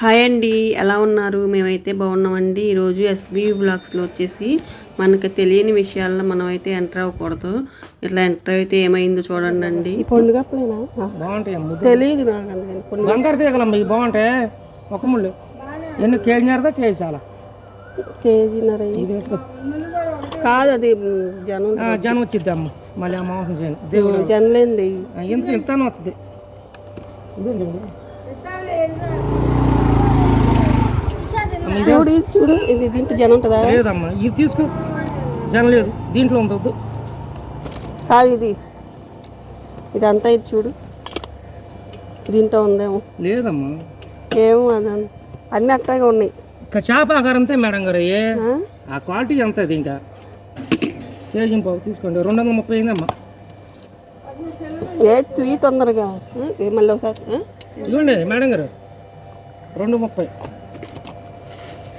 Hi అండి ఎలా ఉన్నారు? మేమైతే బాగున్నామండి. ఈరోజు ఎస్బీ బ్లాగ్స్లో వచ్చేసి మనకు తెలియని విషయాల్లో మనం అయితే ఎంటర్ అవ్వకూడదు. ఇట్లా ఎంటర్ అయితే ఏమైందో చూడండి అండి. పండుగ తెలియదు బంగారు తీగలమ్మ ఇవి బాగుంటాయి ఒక ముళ్ళు. ఎన్ని కేజీ నేరదా కేజీ చాలా. కేజీన్నర కాదు అది జనం ఆ, జనం వచ్చిద్ది అమ్మ. మళ్ళీ అమ్మ మోసం చేయను దేవుడు జనలేంది ఆ, ఎంత ఇంతనే వస్తుంది? చూడు ఇది చూడు ఇది దీంట్లో జనం ఉంటుందా? లేదమ్మా ఇది తీసుకో. జనం లేదు దీంట్లో ఉంది వద్దు కాదు ఇది. ఇదంతా ఇది చూడు. దీంట్లో ఉందేమో. లేదమ్మా. ఏమో అది. అన్నీ అట్టాగే ఉన్నాయి. ఇంకా చేప ఆకారంతే మేడం గారు ఏ? ఆ? క్వాలిటీ ఎంత అది ఇంకా? కేజీ పావు తీసుకోండి రెండు వందల ముప్పై అయిందమ్మా. ఏ తొందరగా. మళ్ళీ ఒకసారి? ఇవ్వండి మేడం గారు రెండు ముప్పై.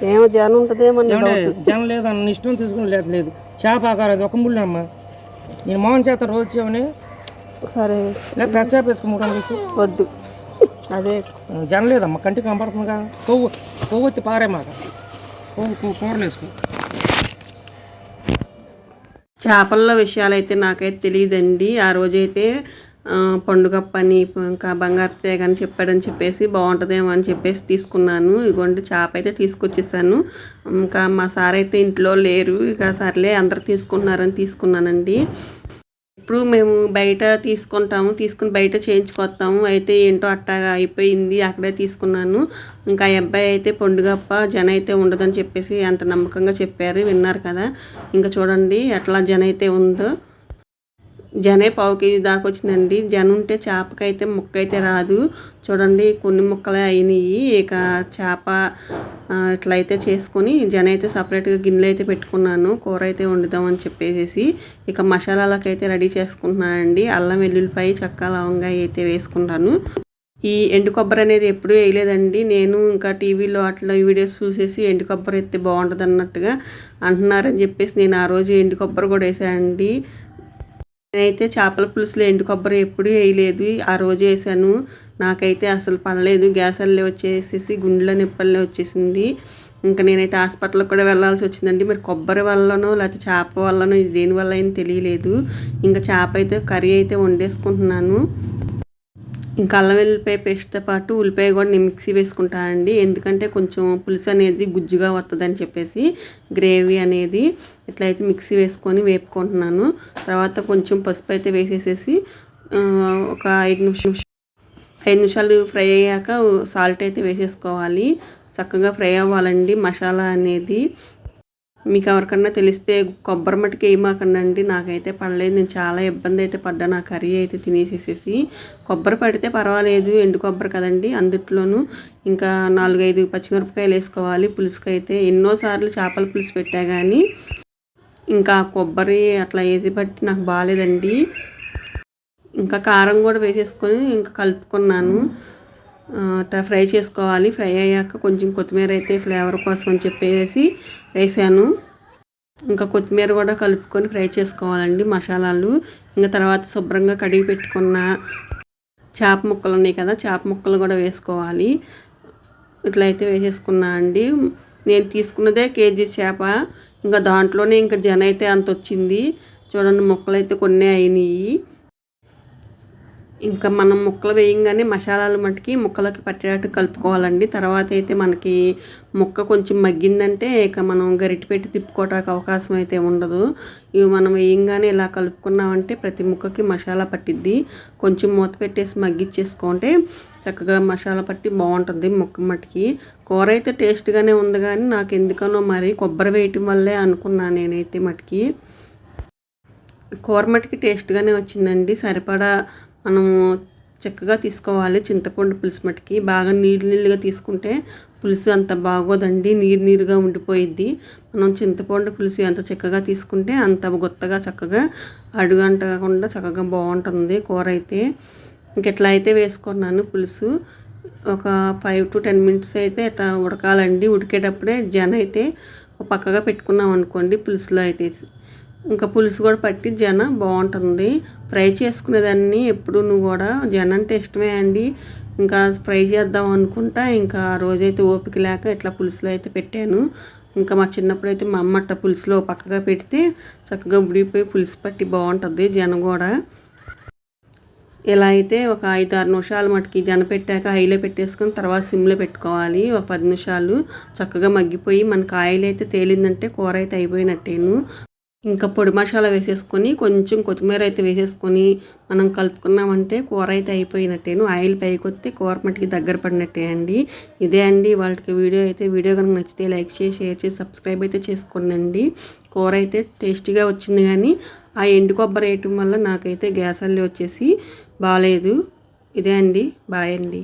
ఏమో జనం ఉంటుందేమో అని ఏమంటే జనం లేదు అన్న ఇష్టం తీసుకుని లేదు లేదు. చేప ఆకారం అది ఒక ముళ్ళు అమ్మ. నేను మోహన్ చేత రోజు చేయమని. సరే. లేదా పెద్ద చేప వేసుకుని వద్దు. అదే. జనం లేదమ్మా కంటికి కనపడుతుందిగా. కొవ్వు కొవ్వు వచ్చి పారే మాట కొవ్వు కొవ్వు కూరలు వేసుకో. చేపల్లో విషయాలు అయితే నాకైతే తెలియదండి. ఆ రోజైతే పండుగ పని ఇంకా బంగారు తేగ అని చెప్పాడని చెప్పేసి బాగుంటుందేమో అని చెప్పేసి తీసుకున్నాను. ఇగోండి చేప అయితే తీసుకొచ్చేసాను. ఇంకా మా సార్ అయితే ఇంట్లో లేరు. ఇక సర్లే అందరు తీసుకుంటున్నారని తీసుకున్నానండి. ఇప్పుడు మేము బయట తీసుకుంటాము తీసుకుని బయట చేయించుకొస్తాము. అయితే ఏంటో అట్టాగా అయిపోయింది అక్కడే తీసుకున్నాను. ఇంకా ఆ అబ్బాయి అయితే పండుగప్ప జన అయితే ఉండదని చెప్పేసి అంత నమ్మకంగా చెప్పారు. విన్నారు కదా. ఇంకా చూడండి ఎట్లా జన అయితే ఉందో. జనే పావు కేజీ దాకా వచ్చిందండి. జన ఉంటే చేపకైతే ముక్క అయితే రాదు. చూడండి కొన్ని ముక్కలే అయినాయి ఇక చేప ఇట్లయితే ఇట్లా అయితే చేసుకొని జన అయితే సపరేట్గా గిన్నెలు అయితే పెట్టుకున్నాను. కూర అయితే వండుదామని చెప్పేసి ఇక మసాలాలకైతే రెడీ చేసుకుంటున్నానండి అల్లం వెల్లుల్లిపాయ చక్క లవంగా అయితే వేసుకుంటాను. ఈ ఎండు కొబ్బరి అనేది ఎప్పుడూ వేయలేదండి. నేను ఇంకా టీవీలో అట్లా వీడియోస్ చూసేసి ఎండు కొబ్బరి అయితే బాగుంటుంది అన్నట్టుగా అంటున్నారని చెప్పేసి నేను ఆ రోజు ఎండు కొబ్బరి కూడా వేసానండి. నేనైతే చేపల పులుసులో ఎండు కొబ్బరి ఎప్పుడూ వేయలేదు. ఆ రోజు వేసాను. నాకైతే అసలు పడలేదు గ్యాస్ అల్లే వచ్చేసేసి గుండెలో నొప్పల్లే వచ్చేసింది. ఇంకా నేనైతే హాస్పిటల్కి కూడా వెళ్ళాల్సి వచ్చిందండి. మరి కొబ్బరి వల్లనో లేకపోతే చేప వల్లనో ఇది దేని వల్ల అయినా తెలియలేదు. ఇంకా చేప అయితే కర్రీ అయితే వండేసుకుంటున్నాను. ఇంకా అల్లం వెల్లిపాయ పేస్ట్తో పాటు ఉల్లిపాయ కూడా నేను మిక్సీ వేసుకుంటానండి. ఎందుకంటే కొంచెం పులుసు అనేది గుజ్జుగా వస్తుందని చెప్పేసి గ్రేవీ అనేది ఇట్లయితే మిక్సీ వేసుకొని వేపుకుంటున్నాను. తర్వాత కొంచెం పసుపు అయితే వేసేసేసి ఒక ఐదు నిమిషం ఐదు నిమిషాలు ఫ్రై అయ్యాక సాల్ట్ అయితే వేసేసుకోవాలి. చక్కగా ఫ్రై అవ్వాలండి. మసాలా అనేది మీకు ఎవరికన్నా తెలిస్తే కొబ్బరి మట్టుకు వేయమాకండి నాకైతే పడలేదు. నేను చాలా ఇబ్బంది అయితే పడ్డాను ఆ కర్రీ అయితే తినేసేసేసి. కొబ్బరి పడితే పర్వాలేదు. ఎండు కొబ్బరి కదండి. అందుట్లోనూ ఇంకా నాలుగైదు పచ్చిమిరపకాయలు వేసుకోవాలి. పులుసుకైతే ఎన్నోసార్లు చేపల పులుసు పెట్టా కానీ ఇంకా కొబ్బరి అట్లా వేసి బట్టి నాకు బాగాలేదండి. ఇంకా కారం కూడా వేసేసుకొని ఇంకా కలుపుకున్నాను. అట్లా ఫ్రై చేసుకోవాలి. ఫ్రై అయ్యాక కొంచెం కొత్తిమీర అయితే ఫ్లేవర్ కోసం అని చెప్పేసి వేసాను. ఇంకా కొత్తిమీర కూడా కలుపుకొని ఫ్రై చేసుకోవాలండి మసాలాలు. ఇంకా తర్వాత శుభ్రంగా కడిగి పెట్టుకున్న చేప ముక్కలు ఉన్నాయి కదా చేప ముక్కలు కూడా వేసుకోవాలి. ఇట్లా అయితే వేసేసుకున్నా అండి. నేను తీసుకున్నదే కేజీ చేప. ఇంకా దాంట్లోనే ఇంకా జన అయితే అంత వచ్చింది. చూడండి ముక్కలు అయితే కొన్ని అయినాయి. ఇంకా మనం ముక్కలు వేయంగానే మసాలాలు మట్టుకి ముక్కలకి పట్టేటట్టు కలుపుకోవాలండి. తర్వాత అయితే మనకి ముక్క కొంచెం మగ్గిందంటే ఇక మనం గరిటె పెట్టి తిప్పుకోవటానికి అవకాశం అయితే ఉండదు. ఇవి మనం వేయంగానే ఇలా కలుపుకున్నామంటే ప్రతి ముక్కకి మసాలా పట్టిద్ది. కొంచెం మూత పెట్టేసి మగ్గిచ్చేసుకుంటే చక్కగా మసాలా పట్టి బాగుంటుంది ముక్క మట్టుకి కూర అయితే టేస్ట్గానే ఉంది కానీ నాకు ఎందుకనో మరి కొబ్బరి వేయటం వల్లే అనుకున్నాను నేనైతే మటుకి. కూర మటుకి టేస్ట్గానే వచ్చిందండి. సరిపడా మనము చక్కగా తీసుకోవాలి. చింతపండు పులుసు మట్టుకి బాగా నీళ్ళు నీళ్ళుగా తీసుకుంటే పులుసు అంత బాగోదండి. నీరు నీరుగా ఉండిపోయిద్ది. మనం చింతపండు పులుసు ఎంత చక్కగా తీసుకుంటే అంత గుత్తగా చక్కగా అడుగు అంటకుండా చక్కగా బాగుంటుంది కూర అయితే. ఇంక ఇట్లా అయితే వేసుకున్నాను పులుసు ఒక ఫైవ్ టు టెన్ మినిట్స్ అయితే ఇట్లా ఉడకాలండి. ఉడికేటప్పుడే జన అయితే పక్కగా పెట్టుకున్నాం అనుకోండి పులుసులో అయితే ఇంకా పులుసు కూడా పట్టి జన బాగుంటుంది. ఫ్రై చేసుకునేదాన్ని ఎప్పుడు నువ్వు కూడా. జన అంటే ఇష్టమే అండి. ఇంకా ఫ్రై చేద్దాం అనుకుంటా. ఇంకా ఆ రోజైతే ఓపిక లేక ఇట్లా పులుసులో అయితే పెట్టాను. ఇంకా మా చిన్నప్పుడు అయితే మా అమ్మ అట్ట పులుసులో పక్కగా పెడితే చక్కగా ఉడికిపోయి పులుసు పట్టి బాగుంటుంది జనం కూడా. ఇలా అయితే ఒక ఐదు ఆరు నిమిషాలు మటుకి జన పెట్టాక హైలో పెట్టేసుకొని తర్వాత సిమ్లో పెట్టుకోవాలి. ఒక పది నిమిషాలు చక్కగా మగ్గిపోయి మన ఆయిల్ అయితే తేలిందంటే కూర అయితే అయిపోయినట్టేను. ఇంకా పొడి మసాలా వేసేసుకొని కొంచెం కొత్తిమీర అయితే వేసేసుకొని మనం కలుపుకున్నామంటే కూర అయితే అయిపోయినట్టేను. ఆయిల్ పైకి వస్తే కూర మట్టికి దగ్గర పడినట్టే అండి. ఇదే అండి వాళ్ళకి వీడియో అయితే. వీడియో కనుక నచ్చితే లైక్ చేసి షేర్ చేసి సబ్స్క్రైబ్ అయితే చేసుకోండి కూర అయితే టేస్టీగా వచ్చింది కానీ ఆ ఎండు కొబ్బరి వేయటం వల్ల నాకైతే గ్యాస్ అల్లి వచ్చేసి బాగాలేదు ఇదే అండి. బాయ్ అండి.